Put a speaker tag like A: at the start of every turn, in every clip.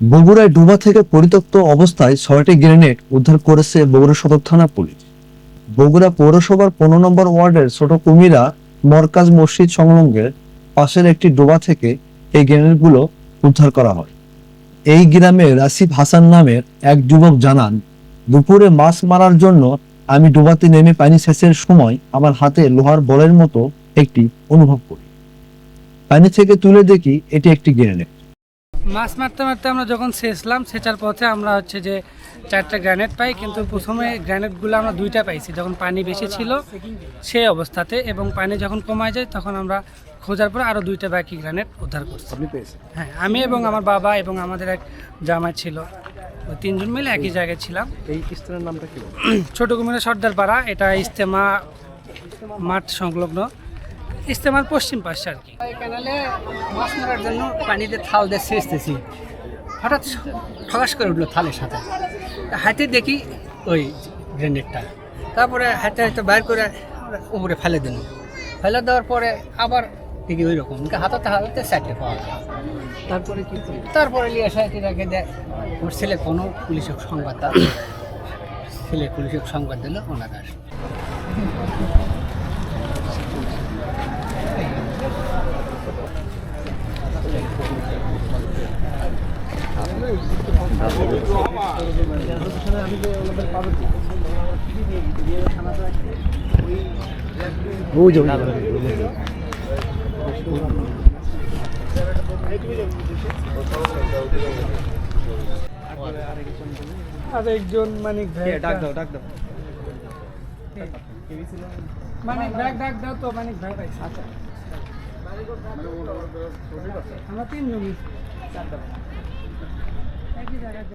A: বগুড়ায় ডুবা থেকে পরিত্যক্ত অবস্থায় ছয়টি গ্রেনেড উদ্ধার করেছে বগুড়া সদর থানা পুলিশ। বগুড়া পৌরসভার পনেরো নম্বর ওয়ার্ডের ছোট কুমিরা মরকাজ মসজিদ সংলগ্নের পাশের একটি ডোবা থেকে এই গ্রেনেডগুলো উদ্ধার করা হয়। এই গ্রামে রাসিফ হাসান নামের এক যুবক জানান, দুপুরে মাছ মারার জন্য আমি ডোবাতে নেমে পানি সেচের সময় আমার হাতে লোহার বলের মতো একটি অনুভব করি। পানি থেকে তুলে দেখি এটি একটি গ্রেনেড।
B: মাছ মারতে মারতে আমরা যখন ছেঁচলাম সেচার পথে আমরা হচ্ছে যে চারটা গ্রানেড পাই কিন্তু প্রথমে গ্রানেডগুলো আমরা দুইটা পাইছি। যখন পানি বেশি ছিল সেই অবস্থাতে এবং পানি যখন কমায় যায় তখন আমরা খোঁজার পর আরও দুইটা বাকি গ্রানেড উদ্ধার করছি। হ্যাঁ আমি এবং আমার বাবা এবং আমাদের এক জামাই ছিল। তিনজন মিলে একই জায়গায় ছিলাম।
C: এই স্থানের নামটা কি
B: ছোট কুমিরা সর্দার পাড়া এটা ইস্তেমা মাঠ সংলগ্ন। ইস্তেমার পশ্চিম পাশে আর কি।
D: ক্যানালে মাছ মারার জন্য পানিতে থাল দিয়ে সেচতেছি হঠাৎ ঠগাস করে উঠল থালের সাথে। হাতে দেখি ওই গ্রেনেডটা তারপরে হাতে হাতে বাইর করে উপরে ফেলে দিল ফেলে দেওয়ার পরে আবার দেখি ওই রকম হাতাতে হাতাতে সাইডে পাওয়া গেল তারপরে কি? তারপরে লিয়ে সাইডে রেখে দেয় ওর ছেলে কোনো পুলিশের সংবাদ তার ছেলে পুলিশের সংবাদ দিল ওনার
B: আর একজন মানিক ভাই ডাক দাও ডাক দাও। মানিক ভাই ডাক দাও তো মানিক ভাই পাইছে আচ্ছা। আমরা তিনজন। একই জায়গায়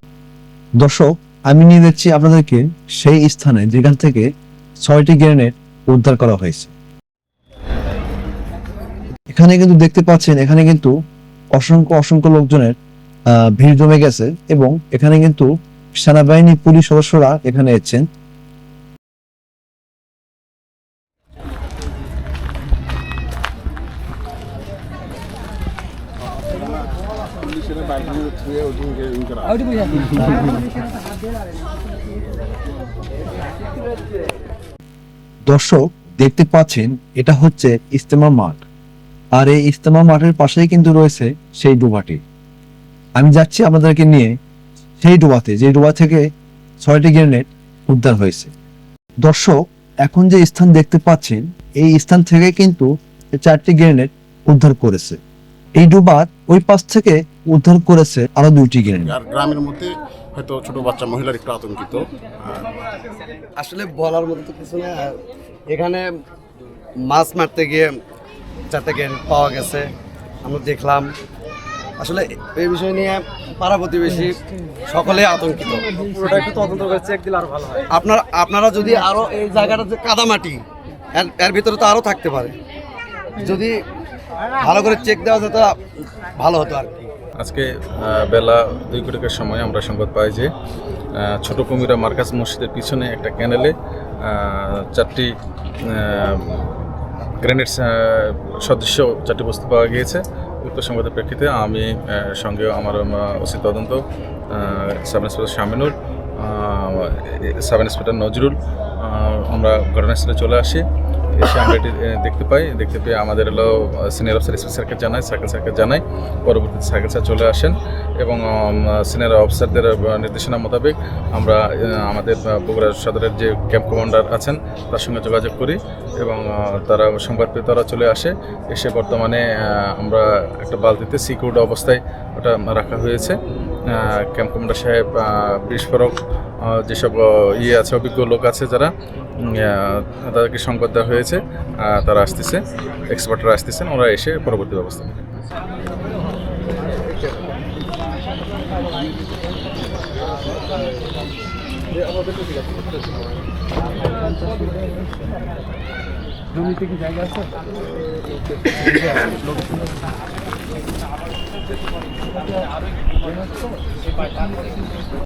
A: দর্শক, আমি নিয়ে যাচ্ছি আপনাদেরকে সেই স্থানে যেখান থেকে ছয়টি গ্রেনেড উদ্ধার করা হয়েছে। এখানে কিন্তু দেখতে পাচ্ছেন, এখানে কিন্তু অসংখ্য অসংখ্য লোকজনের ভিড় জমে গেছে এবং এখানে কিন্তু সেনাবাহিনী, পুলিশ সদস্যরা এখানে এসেছেন। দর্শক, দেখতে পাচ্ছেন, এটা হচ্ছে ইস্তেমা মাঠ। আর এই ইস্তেমা মাঠের পাশেই কিন্তু রয়েছে সেই ডোবাটি। আমি যাচ্ছি আপনাদেরকে নিয়ে সেই ডোবাতে, যে ডোবা থেকে ছয়টি গ্রেনেড উদ্ধার হয়েছে। দর্শক, এখন যে স্থান দেখতে পাচ্ছেন, এই স্থান থেকে কিন্তু চারটি গ্রেনেড উদ্ধার করেছে। এই ডোবার ওই পাশ থেকে উদ্ধার করেছে আরও দুইটি গ্রেনেড
E: আর গ্রামের মধ্যে হয়তো ছোট বাচ্চা মহিলার একটু আতঙ্কিত।
F: আসলে বলার মতো তো কিছু না। এখানে মাছ মারতে গিয়ে চারটে গ্রেনেড পাওয়া গেছে। আমরা দেখলাম। আসলে এই বিষয় নিয়ে পাড়া প্রতিবেশী সকলে আতঙ্কিত।
C: পুরোটা একটু তদন্ত করে চেক দিলে আরও ভালো হয়।
F: আপনার আপনারা যদি আরও এই জায়গাটা যে কাদামাটি এর এর ভিতরে তো আরও থাকতে পারে। যদি ভালো করে চেক দেওয়া যেত ভালো হতো আর
G: আজকে বেলা দুই কোটিকের সময় আমরা সংবাদ পাই যে ছোট কুমিরা মার্কাজ মসজিদের পিছনে একটা ক্যানেলে চারটি গ্রেনেড সদৃশ্য চারটি বস্তু পাওয়া গিয়েছে। উক্ত সংবাদের প্রেক্ষিতে আমি সঙ্গে আমার ওসি তদন্ত sub inspector Shaminul sub inspector Nazrul আমরা ঘটনাস্থলে চলে আসি। এসে আমরা এটি দেখতে পাই। দেখতে পেয়ে আমাদের হলো সিনিয়র অফিসার এসপি স্যারকে জানাই সাইকেল স্যারকে জানাই। পরবর্তীতে সাইকেল স্যার চলে আসেন এবং সিনিয়র অফিসারদের নির্দেশনা মোতাবেক আমরা আমাদের বগুড়া সদরের যে ক্যাম্প কমান্ডার আছেন, তার সঙ্গে যোগাযোগ করি এবং তারা সংবাদ পেয়ে তারা চলে আসে। এসে বর্তমানে আমরা একটা বালতিতে সিকিউর্ড অবস্থায় ওটা রাখা হয়েছে। ক্যাম্প কমান্ডার সাহেব বিস্ফোরক যেসব ইয়ে আছে, অভিজ্ঞ লোক আছে যারা তাদেরকে সংবাদ দেওয়া হয়েছে তারা আসতেছে, এক্সপার্টরা আসতেছেন, ওরা এসে পরবর্তী ব্যবস্থা নেবে।
C: জমিতে কি জায়গা আছে?